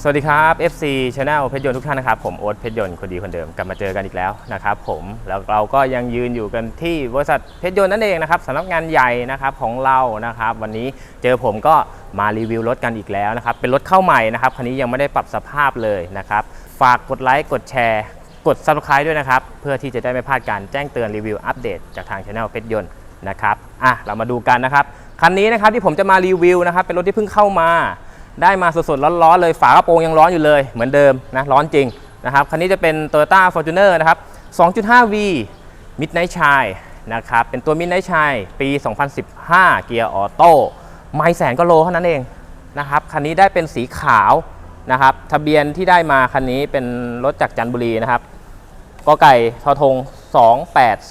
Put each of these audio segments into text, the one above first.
สวัสดีครับ FC Channel เพชรยนต์ทุกท่านนะครับ ผมโอ๊ตเพชรยนต์คนดีคนเดิมกลับมาเจอกันอีกแล้วนะครับผมแล้วเราก็ยังยืนอยู่กันที่บริษัทเพชรยนต์นั่นเองนะครับสำนักงานใหญ่นะครับของเรานะครับ วันนี้เจอผมก็มารีวิวรถกันอีกแล้วนะครับ เป็นรถเข้าใหม่นะครับคันนี้ยังไม่ได้ปรับสภาพเลยนะครับ ฝากกดไลค์กดแชร์ กด Subscribe ด้วยนะครับ เพื่อที่จะได้ไม่พลาดการแจ้งเตือนรีวิวอัปเดตจากทาง Channel เพชรยนต์นะครับอะเรามาดูกันนะครับคันนี้นะครับที่ผมจะมารีวิวนะครับเป็นรถที่เพิ่งเข้ามา ได้มาสดๆร้อนๆเลยฝากระโปรงยังร้อนอยู่เลยเหมือนเดิมนะร้อนจริงนะครับคันนี้จะเป็น Toyota Fortuner นะครับ 2.5V Midnight Shine นะครับเป็นตัว Midnight Shine ปี 2015 เกียร์ออโต้ไม่แสนก็โลเท่านั้นเองนะครับคันนี้ได้เป็นสีขาวนะครับทะเบียนที่ได้มาคันนี้เป็นรถจากจันทบุรีนะครับกไก่ทอทง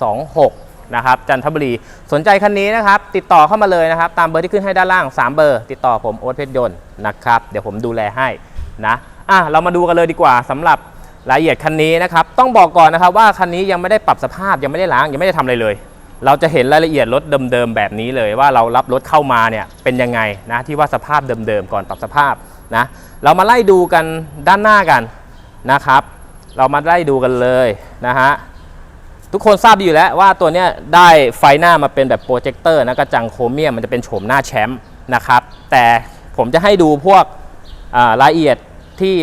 2826 นะครับจันทบุรี สนใจคันนี้นะครับ ติดต่อเข้ามาเลยนะครับ ตามเบอร์ที่ขึ้นให้ด้านล่าง 3 เบอร์ ติดต่อผมโอ๊ตเพชรยนต์นะครับ เดี๋ยวผมดูแลให้นะอะเรามาดูกันเลยดีกว่าสำหรับรายละเอียดคันนี้นะครับ ต้องบอกก่อนนะครับว่าคันนี้ยังไม่ได้ปรับสภาพยังไม่ได้ล้างยังไม่ได้ทำอะไรเลย เราจะเห็นรายละเอียดรถเดิมๆแบบนี้เลยว่าเรารับรถเข้ามาเนี่ยเป็นยังไงนะที่ว่าสภาพเดิมๆก่อนปรับสภาพนะเรามาไล่ดูกันด้านหน้ากันนะครับ เรามาไล่ดูกันเลยนะฮะ ทุกคนทราบดีอยู่แล้วว่าตัวนี้ได้ไฟหน้ามาเป็นแบบโปรเจคเตอร์นะกระจังโครเมียมมันจะเป็นโฉมหน้าแชมป์นะครับ แต่ผมจะให้ดูพวกรายละเอียดที่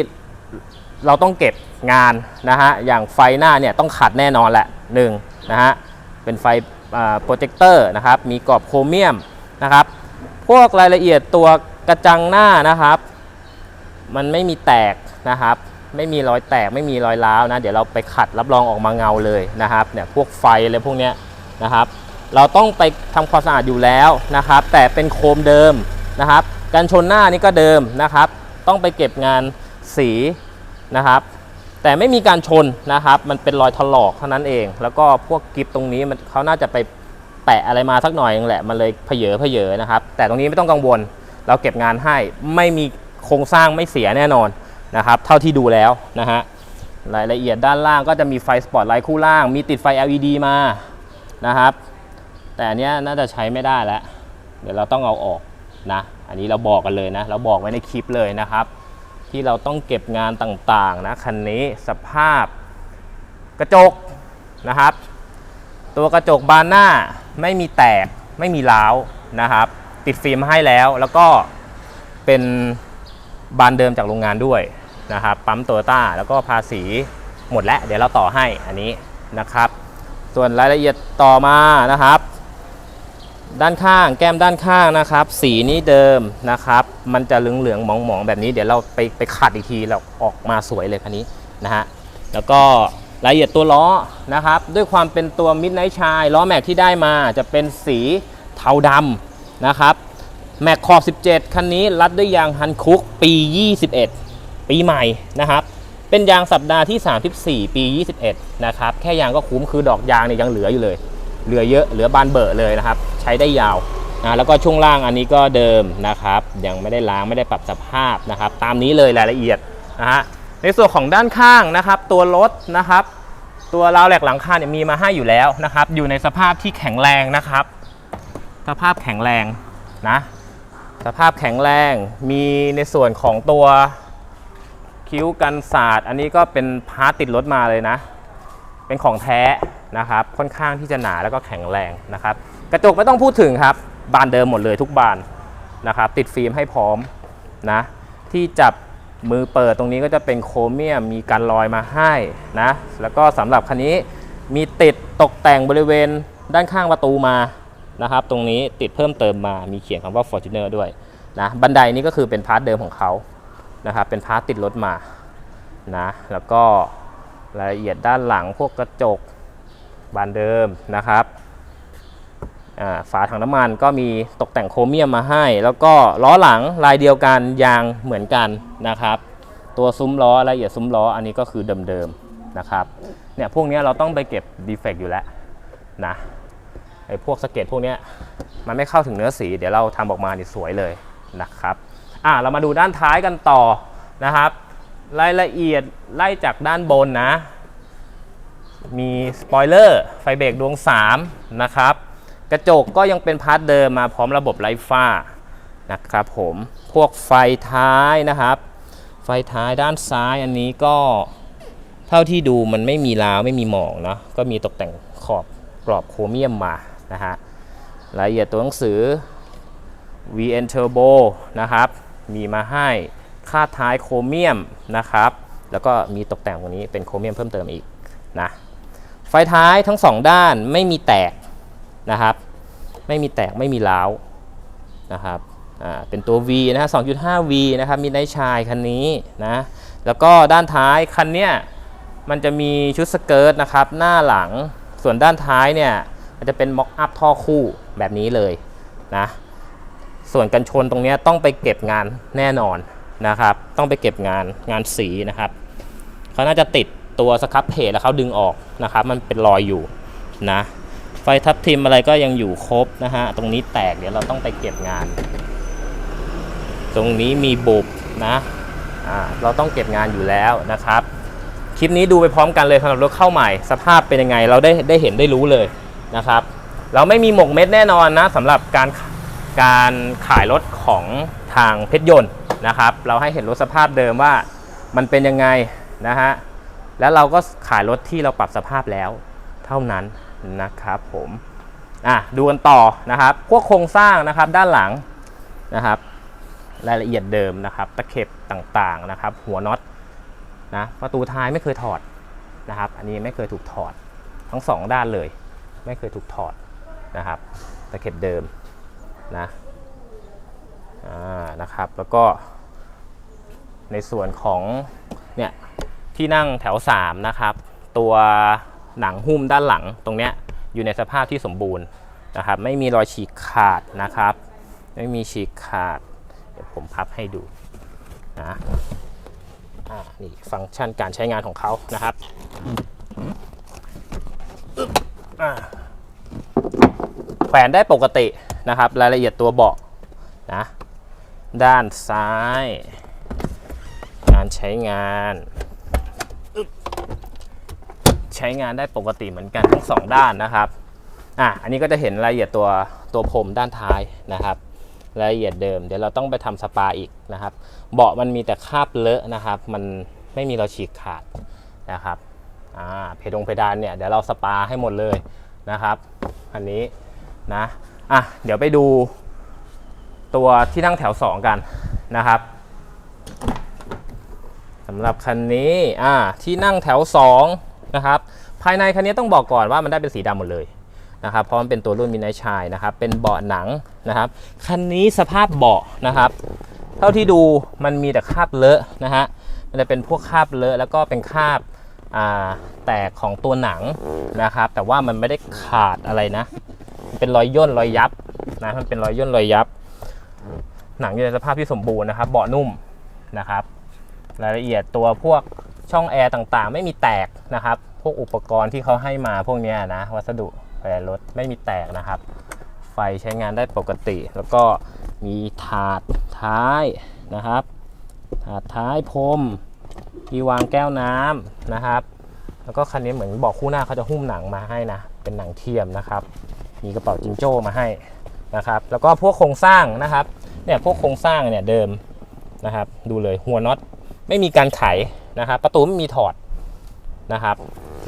เราต้องเก็บงานนะฮะอย่างไฟหน้าเนี่ยต้องขัดแน่นอนแหละหนึ่งนะฮะเป็นไฟโปรเจคเตอร์นะครับมีกรอบโครเมียมนะครับ พวกรายละเอียดตัวกระจังหน้านะครับ มันไม่มีแตกนะครับ ไม่มีรอยแตกไม่มีรอยร้าวนะ เดี๋ยวเราไปขัดรับรองออกมาเงาเลยนะครับเนี่ยพวกไฟอะไรพวกเนี้ยนะครับ เราต้องไปทำความสะอาดอยู่แล้วนะครับ แต่เป็นโคมเดิมนะครับการชนหน้านี่ก็เดิมนะครับ ต้องไปเก็บงานสีนะครับ แต่ไม่มีการชนนะครับ มันเป็นรอยถลอกเท่านั้นเอง แล้วก็พวกกิฟตรงนี้มันเขาน่าจะไปแปะอะไรมาสักหน่อยนึงแหละมันเลยเพเยอเพเยอนะครับ แต่ตรงนี้ไม่ต้องกังวล เราเก็บงานให้ไม่มีโครงสร้างไม่เสียแน่นอน นะครับเท่าที่ดูแล้วนะฮะรายละเอียดด้านล่างก็จะมีไฟสปอตไลท์คู่ล่าง มีติดไฟ LED มานะครับ แต่อันเนี้ยน่าจะใช้ไม่ได้แล้ว เดี๋ยวเราต้องเอาออกนะ อันนี้เราบอกกันเลยนะ เราบอกไว้ในคลิปเลยนะครับ ที่เราต้องเก็บงานต่างๆนะคันนี้สภาพกระจกนะครับ ตัวกระจกบานหน้าไม่มีแตกไม่มีร้าวนะครับ ติดฟิล์มให้แล้วแล้วก็เป็นบานเดิมจากโรงงานด้วย นะครับปั๊มโตโยต้าแล้วก็ภาษีหมดแล้ว เดี๋ยวเราต่อให้อันนี้นะครับ ส่วนรายละเอียดต่อมานะครับ ด้านข้างแก้มด้านข้างนะครับ สีนี้เดิมนะครับ มันจะเหลืองๆหมองๆแบบนี้เดี๋ยวเราไปไปขัดอีกทีเราออกมาสวยเลยคันนี้นะฮะแล้วก็รายละเอียดตัวล้อนะครับ ด้วยความเป็นตัวมิดไนท์ชายล้อแม็กที่ได้มาจะเป็นสีเทาดำนะครับแม็กขอบ 17 คันนี้รัดด้วยยางฮันคุกปี 21 ปีใหม่นะครับเป็นยางสัปดาห์ที่ 34 ปี 21 นะครับแค่ยางก็คุ้มคือดอกยางเนี่ยยังเหลืออยู่เลย เหลือเยอะเหลือบานเบอะเลยนะครับ ใช้ได้ยาวนะแล้วก็ช่วงล่างอันนี้ก็เดิมนะครับ ยังไม่ได้ล้างไม่ได้ปรับสภาพนะครับ ตามนี้เลยรายละเอียดนะฮะในส่วนของด้านข้างนะครับ ตัวรถนะครับ ตัวราวแหลกหลังคาเนี่ยมีมาให้อยู่แล้วนะครับ อยู่ในสภาพที่แข็งแรงนะครับ สภาพแข็งแรงนะ สภาพแข็งแรงมีในส่วนของตัว คิ้วกันศาสตร์ อันนี้ก็เป็นพาร์ตติดรถมาเลยนะ เป็นของแท้นะครับ ค่อนข้างที่จะหนาแล้วก็แข็งแรงนะครับ กระจกไม่ต้องพูดถึงครับ บานเดิมหมดเลยทุกบานนะครับ ติดฟิล์มให้พร้อมนะ ที่จับมือเปิดตรงนี้ก็จะเป็นโครเมียมมีการลอยมาให้นะ แล้วก็สำหรับคันนี้มีติดตกแต่งบริเวณด้านข้างประตูมานะครับ ตรงนี้ติดเพิ่มเติมมามีเขียนคำว่า Fortuner ด้วยนะ บันไดนี้ก็คือเป็นพาร์ทเดิมของเขา นะครับเป็นพาร์ทติดรถมานะแล้วก็รายละเอียดด้านหลังพวกกระจกบานเดิมนะครับฝาถังน้ำมันก็มีตกแต่งโครเมียมมาให้ แล้วก็ล้อหลังลายเดียวกันยางเหมือนกันนะครับ ตัวซุ้มล้อรายละเอียดซุ้มล้ออันนี้ก็คือเดิมๆนะครับเนี่ยพวกนี้เราต้องไปเก็บดีเฟกต์อยู่แล้วนะไอ้พวกสเก็ตพวกนี้มันไม่เข้าถึงเนื้อสี เดี๋ยวเราทำออกมานี่สวยเลยนะครับ อะเรามาดูด้านท้ายกันต่อนะครับ รายละเอียดไล่จากด้านบนนะ มีสปอยเลอร์ไฟเบรกดวง 3 นะครับ กระจกก็ยังเป็นพาร์ทเดิมมาพร้อมระบบไร้ฝ้านะครับผมพวกไฟท้ายนะครับ ไฟท้ายด้านซ้ายอันนี้ก็เท่าที่ดูมันไม่มีราวไม่มีหมองเนาะก็มีตกแต่งขอบกรอบโครเมียมมานะฮะรายละเอียดตัวหนังสือ VN Turbo นะครับ มีมาให้ค่าท้ายโครเมียมนะครับ แล้วก็มีตกแต่งตรงนี้เป็นโครเมียมเพิ่มเติมอีกนะไฟท้ายทั้งสองด้านไม่มีแตกนะครับ ไม่มีแตกไม่มีร้าวนะครับเป็นตัว V นะฮะ 2.5V นะครับ มีไนชายคันนี้นะ แล้วก็ด้านท้ายคันเนี้ยมันจะมีชุดสเกิร์ตนะครับ หน้าหลัง ส่วนด้านท้ายเนี่ย มันจะเป็นม็อกอัพท่อคู่แบบนี้เลยนะ ส่วนกันชนตรงนี้ต้องไปเก็บงานแน่นอนนะครับ ต้องไปเก็บงานงานสีนะครับเขาน่าจะติดตัวสครับเพจแล้วเขาดึงออกนะครับ มันเป็นรอยอยู่นะ ไฟทับทิมอะไรก็ยังอยู่ครบนะฮะ ตรงนี้แตกเดี๋ยวเราต้องไปเก็บงาน ตรงนี้มีบุบนะอ่าเราต้องเก็บงานอยู่แล้วนะครับ คลิปนี้ดูไปพร้อมกันเลยสำหรับรถเข้าใหม่ สภาพเป็นยังไงเราได้ได้เห็นได้รู้เลยนะครับ เราไม่มีหมกเม็ดแน่นอนนะสำหรับการ การขายรถของทางเพชรยนต์นะครับ เราให้เห็นรถสภาพเดิมว่ามันเป็นยังไงนะฮะแล้วเราก็ขายรถที่เราปรับสภาพแล้วเท่านั้นนะครับผมอะดูกันต่อนะครับพวกโครงสร้างนะครับด้านหลังนะครับ รายละเอียดเดิมนะครับ ตะเข็บต่างๆนะครับ หัวน็อตนะประตูท้ายไม่เคยถอดนะครับ อันนี้ไม่เคยถูกถอดทั้งสองด้านเลย ไม่เคยถูกถอดนะครับ ตะเข็บเดิม นะนะครับแล้วก็ ในส่วนของเนี่ยที่นั่งแถว 3 นะครับ ตัวหนังหุ้มด้านหลังตรงเนี้ยอยู่ในสภาพที่สมบูรณ์นะครับ ไม่มีรอยฉีกขาดนะครับ ไม่มีฉีกขาด เดี๋ยวผมพับให้ดูนะอ่านี่ฟังก์ชันการใช้งานของเขานะครับแขวนได้ปกติ นะครับ รายละเอียดตัวเบาะนะด้านซ้าย การใช้งาน ใช้งานได้ปกติเหมือนกันทั้งสองด้านนะครับอะอันนี้ก็จะเห็นรายละเอียดตัวตัวพรมด้านท้ายนะครับ รายละเอียดเดิม เดี๋ยวเราต้องไปทำสปาอีกนะครับ เบาะมันมีแต่คราบเลอะนะครับ มันไม่มีเราฉีกขาดนะครับอ่าเพดงเพดานเนี่ยเดี๋ยวเราสปาให้หมดเลยนะครับ อันนี้นะ อะเดี๋ยวไปดูตัวที่นั่งแถว 2 กันนะครับสำหรับคันนี้อ่าที่นั่งแถว 2 นะครับ ภายในคันนี้ต้องบอกก่อนว่ามันได้เป็นสีดำหมดเลยนะครับเพราะมันเป็นตัวรุ่นมินไนชายนะครับเป็นเบาะหนังนะครับคันนี้สภาพเบาะนะครับ เท่าที่ดูมันมีแต่คราบเลอะนะฮะมันจะเป็นพวกคราบเลอะแล้วก็เป็นคราบอ่าแตกของตัวหนังนะครับ แต่ว่ามันไม่ได้ขาดอะไรนะ เป็นรอยย่นรอยยับนะมันเป็นรอยย่นรอยยับ หนังอยู่ในสภาพที่สมบูรณ์นะครับ เบาะนุ่มนะครับ รายละเอียดตัวพวกช่องแอร์ต่างๆ ไม่มีแตกนะครับ พวกอุปกรณ์ที่เขาให้มาพวกนี้นะ วัสดุภายในรถไม่มีแตกนะครับ ไฟใช้งานได้ปกติ แล้วก็มีถาดท้ายนะครับถาดท้ายพรมมีวางแก้วน้ำนะครับ แล้วก็คันนี้เหมือนบอกคู่หน้าเขาจะหุ้มหนังมาให้นะ เป็นหนังเทียมนะครับ มีกระเป๋าจิงโจ้มาให้นะครับ แล้วก็พวกโครงสร้างนะครับ เนี่ยพวกโครงสร้างเนี่ยเดิมนะครับ ดูเลยหัวน็อตไม่มีการไขนะครับ ประตูไม่มีถอดนะครับ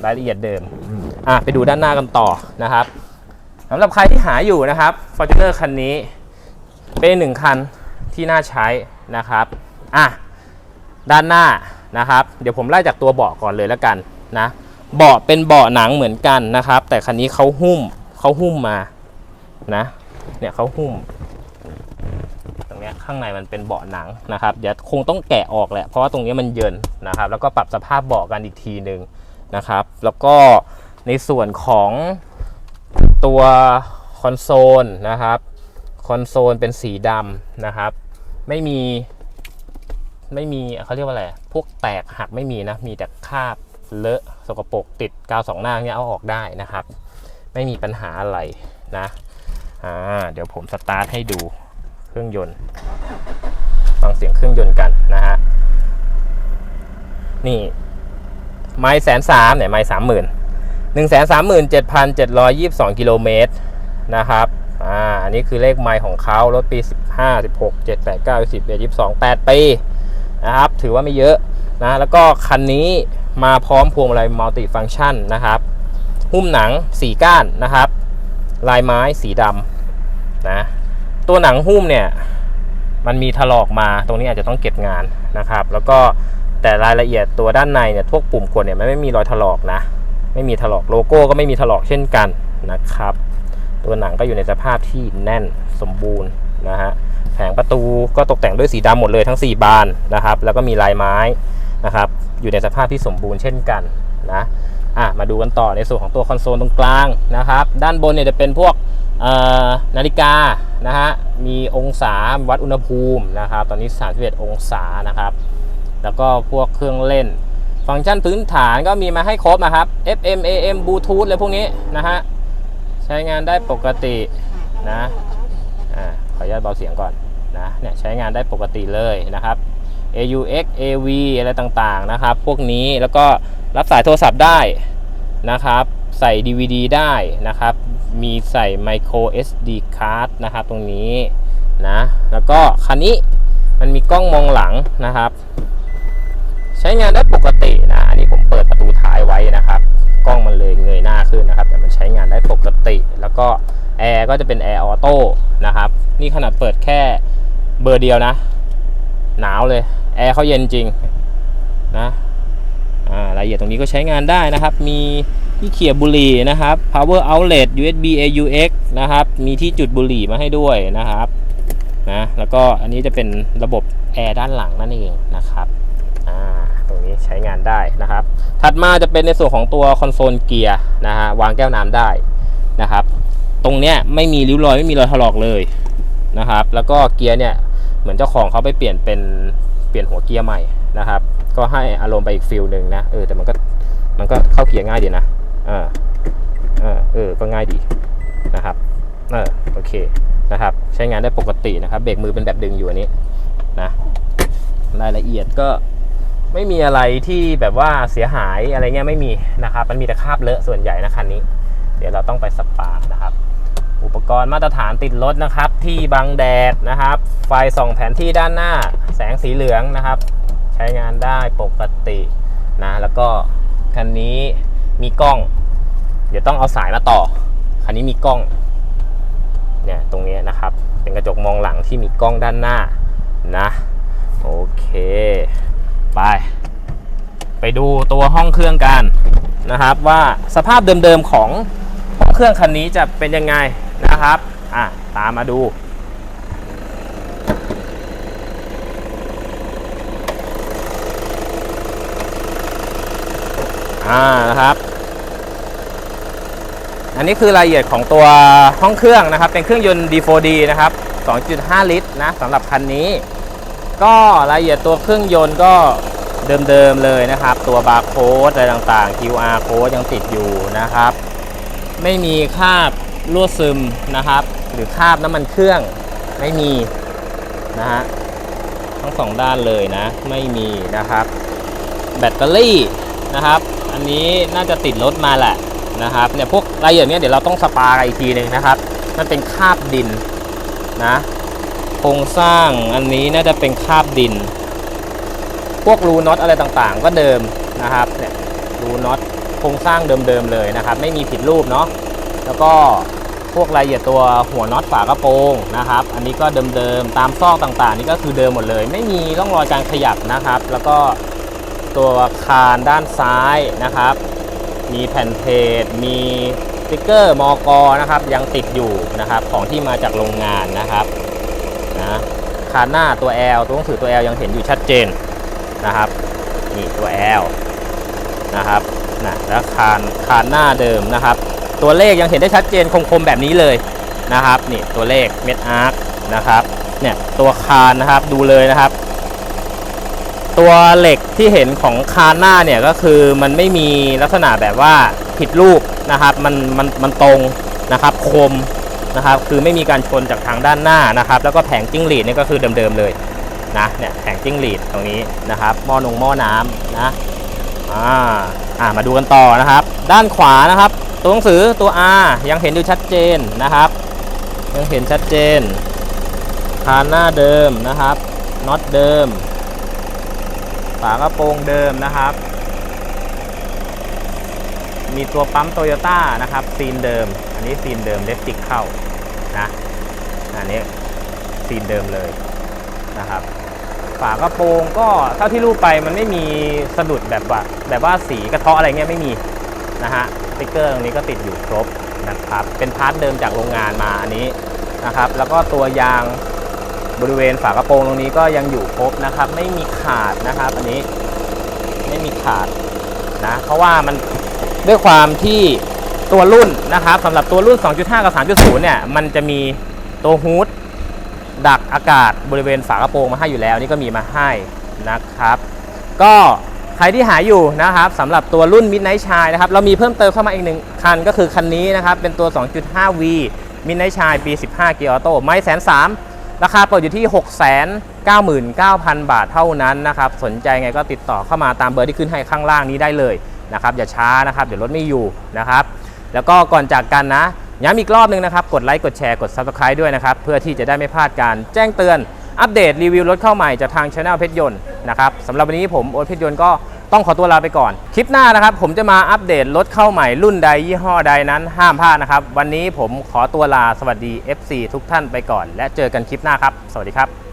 รายละเอียดเดิมอะไปดูด้านหน้ากันต่อนะครับสำหรับใครที่หาอยู่นะครับ Fortuner คันนี้เป็นหนึ่งคันที่น่าใช้นะครับอะด้านหน้านะครับ เดี๋ยวผมไล่จากตัวเบาะก่อนเลยแล้วกันนะเบาะเป็นเบาะหนังเหมือนกันนะครับ แต่คันนี้เขาหุ้ม เขาหุ้มมานะ เนี่ยเขาหุ้ม ตรงนี้ข้างในมันเป็นเบาะหนังนะครับ เดี๋ยวคงต้องแกะออกแหละ เพราะว่าตรงนี้มันเยินนะครับ แล้วก็ปรับสภาพเบาะกันอีกทีหนึ่งนะครับ แล้วก็ในส่วนของตัวคอนโซลนะครับ คอนโซลเป็นสีดำนะครับ ไม่มีไม่มีเขาเรียกว่าอะไร พวกแตกหักไม่มีนะ มีแต่คราบเลอะสกปรกติดกาวสองหน้าเนี่ยเอาออกได้นะครับ ไม่มีปัญหาอะไรนะอ่าเดี๋ยวผมสตาร์ทให้ดูเครื่องยนต์ฟังเสียงเครื่องยนต์กันนะฮะนี่ไม้แสนสามเนี่ยไม้สามหมื่นหนึ่งแสนสามหมื่นเจ็ดพันเจ็ดร้อยยี่สิบสองกิโลเมตรนะครับอ่าอันนี้คือเลขไม้ของเขารถปีสิบห้าสิบหกเจ็ดแปดเก้าสิบเอ็ดยี่สิบสองแปดปีนะครับ ถือว่าไม่เยอะนะ แล้วก็คันนี้มาพร้อมพวงมาลัยมัลติฟัง c t ชันนะครับ หุ้มหนังสีก้านนะครับ ลายไม้สีดำนะตัวหนังหุ้มเนี่ยมันมีถลอกมาตรงนี้อาจจะต้องเก็บงานนะครับ แล้วก็แต่รายละเอียดตัวด้านในเนี่ยพวกปุ่มกดเนี่ยมันไม่มีรอยถลอกนะ ไม่มีถลอกโลโก้ก็ไม่มีถลอกเช่นกันนะครับ ตัวหนังก็อยู่ในสภาพที่แน่นสมบูรณ์นะฮะแผงประตูก็ตกแต่งด้วยสีดำหมดเลยทั้ง 4 บานนะครับ แล้วก็มีลายไม้นะครับ อยู่ในสภาพที่สมบูรณ์เช่นกันนะ อะมาดูกันต่อในส่วนของตัวคอนโซลตรงกลางนะครับ ด้านบนเนี่ยจะเป็นพวกนาฬิกานะฮะมีองศาวัดอุณหภูมินะครับ ตอนนี้ 31 องศานะครับ แล้วก็พวกเครื่องเล่น ฟังก์ชันพื้นฐานก็มีมาให้ครบนะครับ FM AM Bluetooth อะพวกนี้นะฮะใช้งานได้ปกตินะอ่าขออนุญาตเบาเสียงก่อนนะเนี่ยใช้งานได้ปกติเลยนะครับ AUX AV อะไรต่างๆนะครับ พวกนี้แล้วก็ รับสายโทรศัพท์ได้นะครับ ใส่ DVD ได้นะครับ มีใส่ micro SD card นะครับตรงนี้นะ แล้วก็คันนี้มันมีกล้องมองหลังนะครับ ใช้งานได้ปกตินะ อันนี้ผมเปิดประตูท้ายไว้นะครับ กล้องมันเลยเงยหน้าขึ้นนะครับ แต่มันใช้งานได้ปกติ แล้วก็แอร์ก็จะเป็นแอร์ออโต้นะครับ นี่ขนาดเปิดแค่เบอร์เดียวนะ หนาวเลย แอร์เขาเย็นจริงนะ อ่ารายละเอียดตรงนี้ก็ใช้งานได้นะครับ มีที่เขี่ยบุหรี่นะครับ power outlet USB AUX นะครับ มีที่จุดบุหรี่มาให้ด้วยนะครับนะแล้วก็อันนี้จะเป็นระบบแอร์ด้านหลังนั่นเองนะครับอ่าตรงนี้ใช้งานได้นะครับ ถัดมาจะเป็นในส่วนของตัวคอนโซลเกียร์นะฮะวางแก้วน้ำได้นะครับ ตรงเนี้ยไม่มีริ้วรอยไม่มีรอยถลอกเลยนะครับ แล้วก็เกียร์เนี่ยเหมือนเจ้าของเขาไปเปลี่ยนเป็นเปลี่ยนหัวเกียร์ใหม่นะครับ ก็ให้อารมณ์ไปอีกฟิลหนึ่งนะเออแต่มันก็มันก็เข้าเกียร์ง่ายดีนะเออเออเออก็ง่ายดีนะครับเออโอเคนะครับ ใช้งานได้ปกตินะครับ เบรกมือเป็นแบบดึงอยู่อันนี้นะรายละเอียดก็ไม่มีอะไรที่แบบว่าเสียหายอะไรเงี้ยไม่มีนะครับ มันมีแต่คราบเลอะส่วนใหญ่นะคันนี้ เดี๋ยวเราต้องไปสปานะครับ อุปกรณ์มาตรฐานติดรถนะครับ ที่บังแดดนะครับ ไฟส่องแผนที่ด้านหน้า แสงสีเหลืองนะครับ ใช้งานได้ปกตินะแล้วก็คันนี้มีกล้อง เดี๋ยวต้องเอาสายมาต่อ คันนี้มีกล้องเนี่ยตรงนี้นะครับ เป็นกระจกมองหลังที่มีกล้องด้านหน้านะโอเคไป ไปดูตัวห้องเครื่องกันนะครับว่าสภาพเดิมๆของห้องเครื่องคันนี้จะเป็นยังไงนะครับอะตามมาดู อ่านะครับ อันนี้คือรายละเอียดของตัวห้องเครื่องนะครับ เป็นเครื่องยนต์ D4D นะครับ 2.5 ลิตรนะสำหรับคันนี้ ก็รายละเอียดตัวเครื่องยนต์ก็เดิมๆเลยนะครับ ตัวบาร์โค้ดอะไรต่างๆ QR code ยังติดอยู่นะครับ ไม่มีคราบรั่วซึมนะครับ หรือคราบน้ำมันเครื่องไม่มีนะฮะทั้งสองด้านเลยนะ ไม่มีนะครับ แบตเตอรี่นะครับ อันนี้น่าจะติดรถมาแหละนะครับเนี่ยพวกรายละเอียดเนี้ยเดี๋ยวเราต้องสปากันอีกทีหนึ่งนะครับ มันเป็นคาบดินนะโครงสร้างอันนี้น่าจะเป็นคาบดิน พวกรูน็อตอะไรต่างๆ ก็เดิมนะครับเนี่ยรูน็อตโครงสร้างเดิมๆเลยนะครับ ไม่มีผิดรูปเนาะแล้วก็พวกรายละเอียดตัวหัวน็อตฝากระโปรงนะครับ อันนี้ก็เดิมๆตามซอกต่างๆ นี่ก็คือเดิมหมดเลย ไม่มีร่องรอยการขยับนะครับ แล้วก็ ตัวคานด้านซ้ายนะครับ มีแผ่นเพจมีสติ๊กเกอร์มอกนะครับ ยังติดอยู่นะครับของที่มาจากโรงงานนะครับนะคานหน้าตัว L ตัวหนังสือตัว L ยังเห็นอยู่ชัดเจนนะครับนี่ตัว L นะครับนะแล้วคานคานหน้าเดิมนะครับ ตัวเลขยังเห็นได้ชัดเจนคมๆแบบนี้เลยนะครับนี่ตัวเลขเม็ดอาร์คนะครับเนี่ยตัวคานนะครับดูเลยนะครับ ตัวเหล็กที่เห็นของคานหน้าเนี่ยก็คือมันไม่มีลักษณะแบบว่าผิดรูปนะครับ มันมันมันตรงนะครับคมนะครับ คือไม่มีการชนจากทางด้านหน้านะครับ แล้วก็แผงจิ้งหรีดนี่ก็คือเดิมๆเลยนะเนี่ยแผงจิ้งหรีดตรงนี้นะครับหม้อนงหม้อน้ำนะอ่าอ่ามาดูกันต่อนะครับ ด้านขวานะครับ ตัวหนังสือตัว R ยังเห็นอยู่ชัดเจนนะครับ ยังเห็นชัดเจนคานหน้าเดิมนะครับน็อตเดิม ฝากระโปรงเดิมนะครับ มีตัวปั๊มโตโยต้านะครับซีนเดิม อันนี้ซีนเดิมเลสติกเข้านะอันนี้ซีนเดิมเลยนะครับ ฝากระโปรงก็เท่าที่รูปไปมันไม่มีสะดุดแบบว่าแบบว่าสีกระเทาะอะไรเงี้ยไม่มีนะฮะสติกเกอร์ตรงนี้ก็ติดอยู่ครบนะครับ เป็นพาร์ทเดิมจากโรงงานมาอันนี้นะครับ แล้วก็ตัวยาง บริเวณฝากระโปรงตรงนี้ก็ยังอยู่ครบนะครับ ไม่มีขาดนะครับ อันนี้ไม่มีขาดนะเพราะว่ามันด้วยความที่ตัวรุ่นนะครับสำหรับตัวรุ่น 2.5 กับ 3.0 เนี่ย มันจะมีตัวฮูดดักอากาศบริเวณฝากระโปรงมาให้อยู่แล้ว นี่ก็มีมาให้นะครับ ก็ใครที่หาอยู่นะครับสำหรับตัวรุ่น Midnight s h i นะครับ เรามีเพิ่มเติมเข้ามาอีกหนึ่งคันก็คือคันนี้นะครับ เป็นตัว 2.5V Midnight s h i ปี 15 เกียร์ออโต้ไม่แสนสาม ราคาเปิดอยู่ที่ 699,000 บาทเท่านั้นนะครับ สนใจไงก็ติดต่อเข้ามาตามเบอร์ที่ขึ้นให้ข้างล่างนี้ได้เลยนะครับ อย่าช้านะครับ เดี๋ยวรถไม่อยู่นะครับ แล้วก็ก่อนจากกันนะ ย้ำอีกรอบหนึงนะครับ กดไลค์ กดแชร์ กด Subscribe ด้วยนะครับ เพื่อที่จะได้ไม่พลาดการแจ้งเตือน อัปเดตรีวิวรถเข้าใหม่จากทางช anel เพชรยนต์นะครับสำหรับวันนี้ผมโอ๊ตเพชรยนต์ก็ ต้องขอตัวลาไปก่อน คลิปหน้านะครับ ผมจะมาอัปเดตรถเข้าใหม่รุ่นใดยี่ห้อใดนั้นห้ามพลาดนะครับ วันนี้ผมขอตัวลาสวัสดี FC ทุกท่านไปก่อน และเจอกันคลิปหน้าครับ สวัสดีครับ